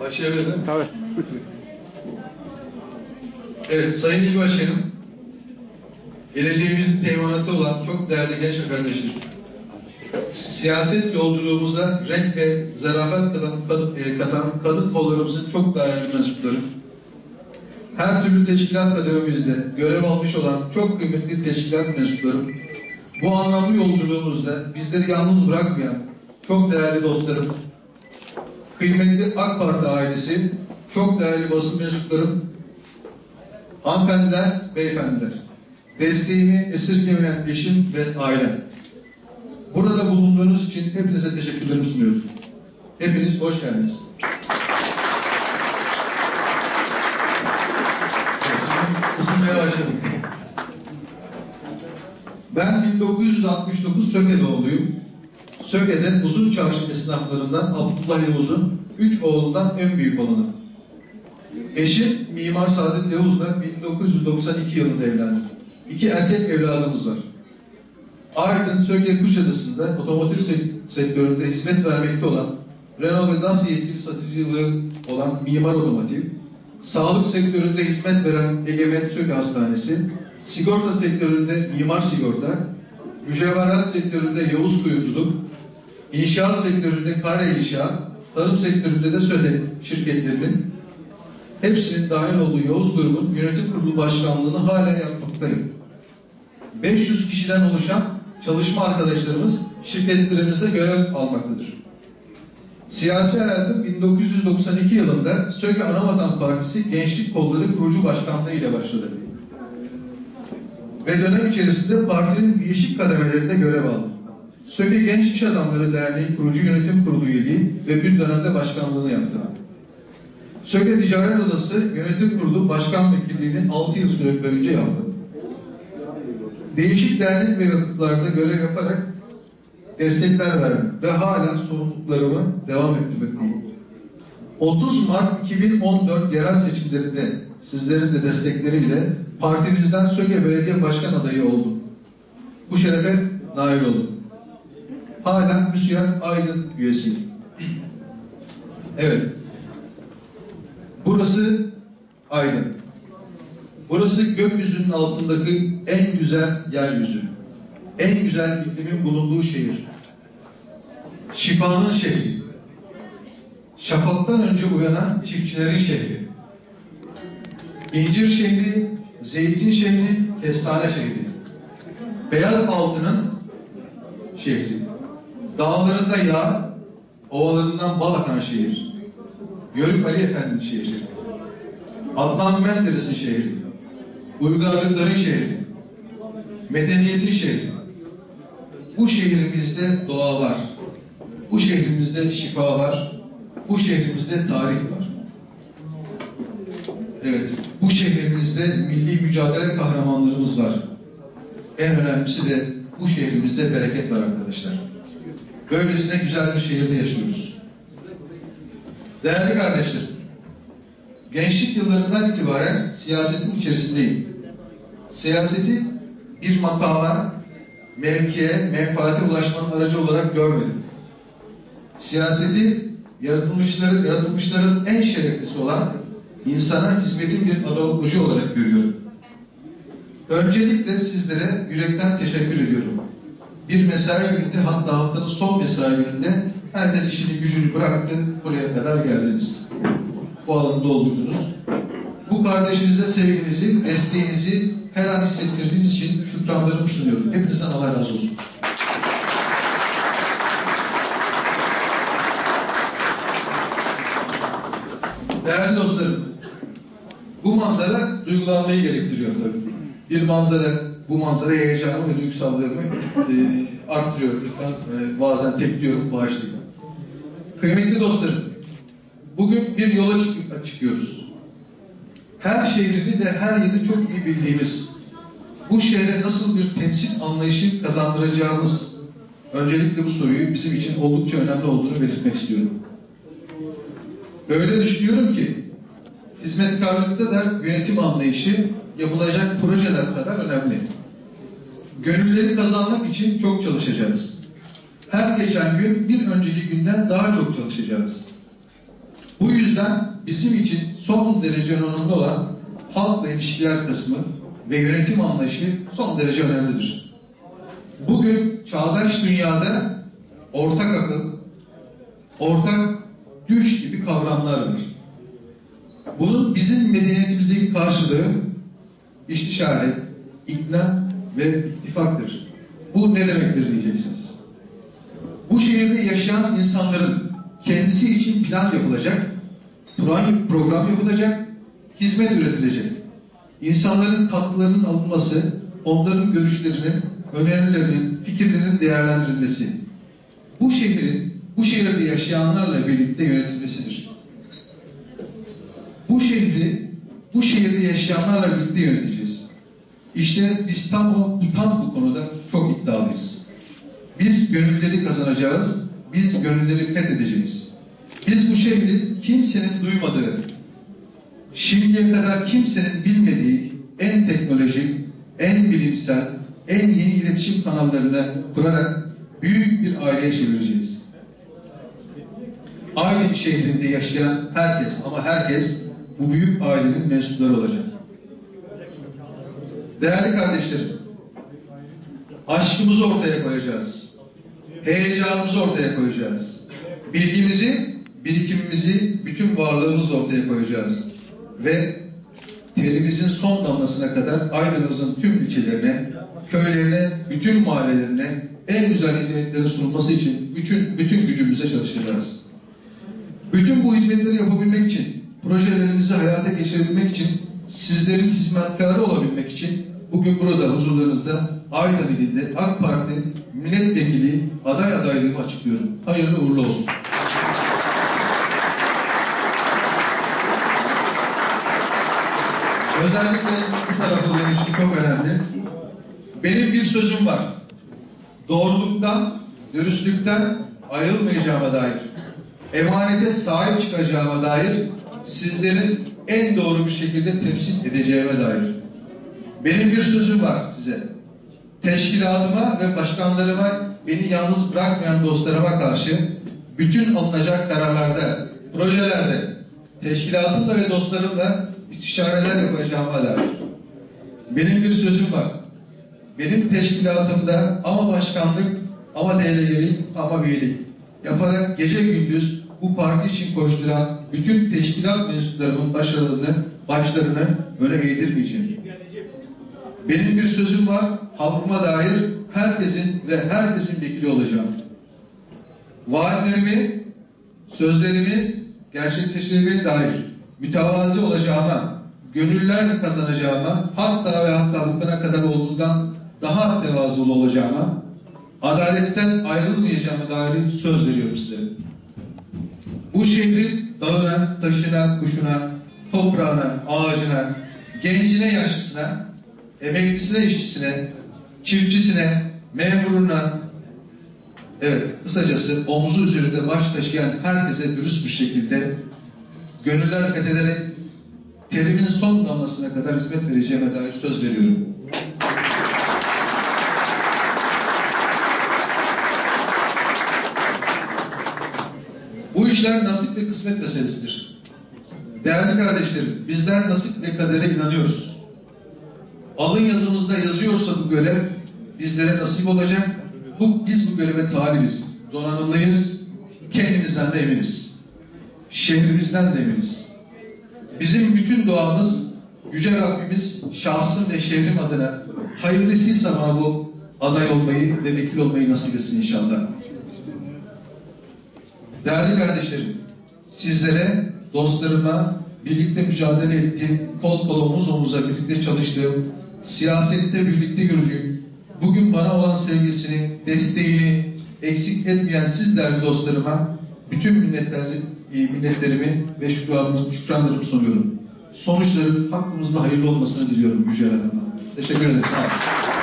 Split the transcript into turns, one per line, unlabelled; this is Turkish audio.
Başlayabilir miyim?
Tabii.
Evet, Sayın İl Başkanım, geleceğimizin teminatı olan çok değerli genç kardeşlerim, siyaset yolculuğumuza renk ve zarafet katan, kadın, e, kollarımızın çok değerli mensupları, her türlü teşkilat kadememizde görev almış olan çok kıymetli teşkilat mensuplarım, bu anlamlı yolculuğumuzda bizleri yalnız bırakmayan çok değerli dostlarım, kıymetli AK Parti ailesi, çok değerli basın mensuplarım, hanımefendiler, beyefendiler, desteğimi esirgemeyen eşim ve ailem. Burada bulunduğunuz için hepinize teşekkürlerimi sunuyorum. Hepiniz hoş geldiniz. Ben 1969 Söke doğumluyum. Söke'de uzun çarşı esnaflarından Abdullah Yavuz'un üç oğlundan en büyük olanı. Eşim Mimar Saadet Yavuz'la 1992 yılında evlendi. İki erkek evladımız var. Aydın Söke Kuşadası'nda otomotiv sek- sektöründe hizmet vermekte olan Renault ve Dacia yetkili satıcılığı olan Mimar Otomotiv, sağlık sektöründe hizmet veren Egemen Söke Hastanesi, sigorta sektöründe Mimar Sigorta, mücevherat sektöründe Yavuz Kuyumculuk, inşaat sektöründe Kare İnşaat, tarım sektöründe de Söde şirketlerinin hepsinin dahil olduğu Yavuz Grubun yönetim kurulu başkanlığını hala yapmaktayım. 500 kişiden oluşan çalışma arkadaşlarımız şirketlerimizde görev almaktadır. Siyasi hayatım 1992 yılında Söke Anavatan Partisi Gençlik Kolları kurucu başkanlığı ile başladı. Ve dönem içerisinde partinin değişik kademelerinde görev aldım. Söke Genç İş Adamları Derneği kurucu yönetim kurulu üyeliği ve bir dönemde başkanlığını yaptım. Söke Ticaret Odası Yönetim Kurulu Başkan Vekilliğini 6 yıl süre yaptım. Değişik dernek ve vakıflarda görev yaparak destekler verdim ve hala sorumluluklarımı devam ettirmekteyim. 30 Mart 2014 yerel seçimlerinde sizlerin de destekleriyle partimizden Söke Belediye Başkan adayı oldum. Bu şerefe nail oldum. Hala Müsiyat Aydın üyesiyim. Evet. Burası Aydın. Burası gökyüzünün altındaki en güzel yeryüzü. En güzel iklimin bulunduğu şehir. Şifanın şehri. Şafaktan önce uyanan çiftçilerin şehri. İncir şehri, zeytin şehri, kestane şehri. Beyaz altının şehri. Dağlarında yağ, ovalarından bal akan şehir. Yörük Ali Efendi şehri. Adnan Menderes'in şehri. Uygarlıkların şehri. Medeniyetin şehri. Bu şehrimizde doğa var. Bu şehrimizde şifa var. Bu şehrimizde tarih var. Evet, bu şehrimizde milli mücadele kahramanlarımız var. En önemlisi de bu şehrimizde bereket var arkadaşlar. Böylesine güzel bir şehirde yaşıyoruz. Değerli kardeşlerim, gençlik yıllarından itibaren siyasetin içerisindeyim. Siyaseti bir makama, mevkiye, menfaate ulaşmanın aracı olarak görmedim. Siyaseti yaratılmışların, yaratılmışların en şereflisi olan insana hizmetin bir aracı olarak görüyorum. Öncelikle sizlere yürekten teşekkür ediyorum. Bir mesai gününde hatta haftanın son mesai gününde herkes işini gücünü bıraktı, buraya kadar geldiniz. Bu alanı doldurdunuz. Bu kardeşinize sevginizi, desteğinizi her an hissettirdiğiniz için şükranlarımı sunuyorum. Hepinizden Allah razı olsun. Değerli dostlarım, bu manzara duygulanmayı gerektiriyor tabii. Bir manzara, bu manzara heyecanımı ve duygusallığımı e, arttırıyor. Lütfen e, bazen tekliyorum, bağışlayın. Kıymetli dostlarım, bugün bir yola çık- çıkıyoruz. Her şehrini de her yerini çok iyi bildiğimiz, bu şehre nasıl bir temsil anlayışı kazandıracağımız, öncelikle bu soruyu bizim için oldukça önemli olduğunu belirtmek istiyorum. Öyle düşünüyorum ki hizmetkarlıkta da yönetim anlayışı yapılacak projeler kadar önemli. Gönülleri kazanmak için çok çalışacağız. Her geçen gün bir önceki günden daha çok çalışacağız. Bu yüzden bizim için son derece önemli olan halkla ilişkiler kısmı ve yönetim anlayışı son derece önemlidir. Bugün çağdaş dünyada ortak akıl, ortak güç gibi kavramlar var. Bunun bizim medeniyetimizdeki karşılığı istişare, ikna ve ittifaktır. Bu ne demektir diyeceksiniz. Bu şehirde yaşayan insanların kendisi için plan yapılacak, program- yapılacak, hizmet üretilecek. İnsanların katkılarının alınması, onların görüşlerinin, önerilerinin, fikirlerinin değerlendirilmesi. Bu şehrin, bu şehirde yaşayanlarla birlikte yönetilmesidir. Bu şehri, bu şehirde yaşayanlarla birlikte yöneteceğiz. İşte biz tam o, tam bu konuda çok iddialıyız. Biz gönülleri kazanacağız, biz gönülleri fethedeceğiz. Biz bu şehri kimsenin duymadığı, şimdiye kadar kimsenin bilmediği en teknolojik, en bilimsel, en yeni iletişim kanallarını kurarak büyük bir aileye çevireceğiz. Aynı şehrinde yaşayan herkes ama herkes bu büyük ailenin mensupları olacak. Değerli kardeşlerim, aşkımızı ortaya koyacağız. Heyecanımızı ortaya koyacağız. Bilgimizi, birikimimizi, bütün varlığımızla ortaya koyacağız. Ve terimizin son damlasına kadar Aydın'ımızın tüm ilçelerine, köylerine, bütün mahallelerine en güzel hizmetlerin sunulması için bütün, bütün gücümüzle çalışacağız. Bütün bu hizmetleri yapabilmek için, projelerimizi hayata geçirebilmek için, sizlerin hizmetkarı olabilmek için bugün burada huzurlarınızda Aydın ilinde AK Parti milletvekili aday adaylığımı açıklıyorum. Hayırlı uğurlu olsun. Özellikle bu tarafı benim için çok önemli. Benim bir sözüm var. Doğruluktan, dürüstlükten ayrılmayacağıma dair, emanete sahip çıkacağıma dair, sizlerin en doğru bir şekilde temsil edeceğime dair. Benim bir sözüm var size. Teşkilatıma ve başkanlarıma beni yalnız bırakmayan dostlarıma karşı bütün alınacak kararlarda, projelerde teşkilatımla ve dostlarımla istişareler yapacağıma dair. Benim bir sözüm var. Benim teşkilatımda ama başkanlık, ama delegelik, ama üyelik yaparak gece gündüz bu parti için koşturan bütün teşkilat mensuplarımın başarılarını, başlarını öne eğdirmeyeceğim. Benim bir sözüm var, halkıma dair herkesin ve herkesin vekili olacağım. Vaatlerimi, sözlerimi gerçekleştirmeye dair mütevazi olacağıma, gönüller kazanacağıma, hatta ve hatta bu kana kadar olduğundan daha tevazulu olacağıma, adaletten ayrılmayacağıma dair söz veriyorum size. Bu şehrin dağına, taşına, kuşuna, toprağına, ağacına, gencine, yaşlısına, emeklisine, işçisine, çiftçisine, memuruna, evet kısacası omzu üzerinde baş taşıyan herkese dürüst bir şekilde gönüller fethederek terimin son damlasına kadar hizmet vereceğime dair söz veriyorum. Bu işler nasip ve kısmet meselesidir. Değerli kardeşlerim, bizler nasip ve kadere inanıyoruz. Alın yazımızda yazıyorsa bu görev bizlere nasip olacak. Bu, biz bu göreve talibiz. Donanımlıyız. Kendimizden de eminiz. Şehrimizden de eminiz. Bizim bütün duamız Yüce Rabbimiz şahsım ve şehrim adına hayırlısıysa bana bu aday olmayı ve vekil olmayı nasip etsin inşallah. Değerli kardeşlerim, sizlere, dostlarıma, birlikte mücadele ettiğim, kol kola omuz omuza birlikte çalıştığım, siyasette birlikte yürüdüğüm, bugün bana olan sevgisini, desteğini eksik etmeyen siz değerli dostlarıma bütün minnetlerimi, minnetlerimi ve şükranlarımı, sunuyorum. Sonuçların hakkımızda hayırlı olmasını diliyorum Yüce Rabbim'den. Teşekkür ederim. Sağ olun.